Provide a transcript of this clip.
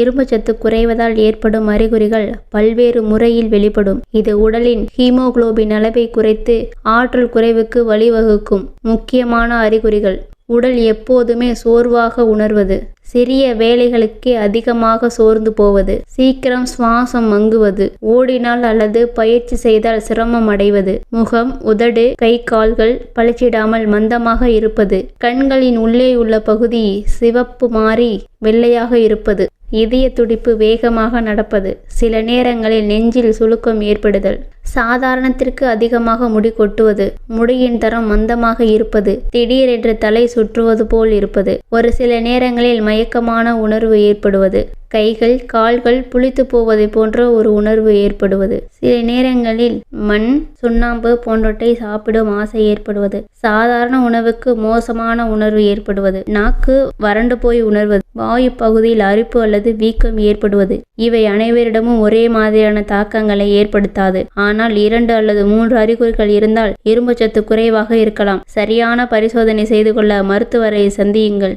இரும்புச்சத்து குறைவதால் ஏற்படும் அறிகுறிகள் பல்வேறு முறையில் வெளிப்படும். இது உடலின் ஹீமோகுளோபின் அளவை குறைத்து ஆற்றல் குறைவுக்கு வழிவகுக்கும் முக்கியமான அறிகுறிகள். உடல் எப்போதுமே சோர்வாக உணர்வது சிறிய வேலைகளுக்கே அதிகமாக சோர்ந்து போவது சீக்கிரம் சுவாசம் மங்குவது ஓடினால் அல்லது பயிற்சி செய்தால் சிரமம் அடைவது முகம் உதடு கை கால்கள் பளிச்சிடாமல் மந்தமாக இருப்பது கண்களின் உள்ளே உள்ள பகுதி சிவப்பு மாறி வெள்ளையாக இருப்பது இதய துடிப்பு வேகமாக நடப்பது. சில நேரங்களில் நெஞ்சில் சுளுக்கம் ஏற்படுதல். சாதாரணத்திற்கு அதிகமாக முடி கொட்டுவது முடியின் தரம் மந்தமாக இருப்பது திடீரென்று தலை சுற்றுவது போல் இருப்பது ஒரு சில நேரங்களில் மயக்கமான உணர்வு ஏற்படுவது கைகள் கால்கள் புளித்து போவதை போன்ற ஒரு உணர்வு ஏற்படுவது சில நேரங்களில் மண் சுண்ணாம்பு போன்றவற்றை சாப்பிடும் ஆசை ஏற்படுவது சாதாரண உணவுக்கு மோசமான உணர்வு ஏற்படுவது நாக்கு வறண்டு போய் உணர்வது வாயு பகுதியில் அரிப்பு அல்லது வீக்கம் ஏற்படுவது இவை அனைவரிடமும் ஒரே மாதிரியான தாக்கங்களை ஏற்படுத்தாது. ஆனால் இரண்டு அல்லது மூன்று அறிகுறிகள் இருந்தால் இரும்புச்சத்து குறைவாக இருக்கலாம். சரியான பரிசோதனை செய்து கொள்ள மருத்துவரை சந்தியுங்கள்.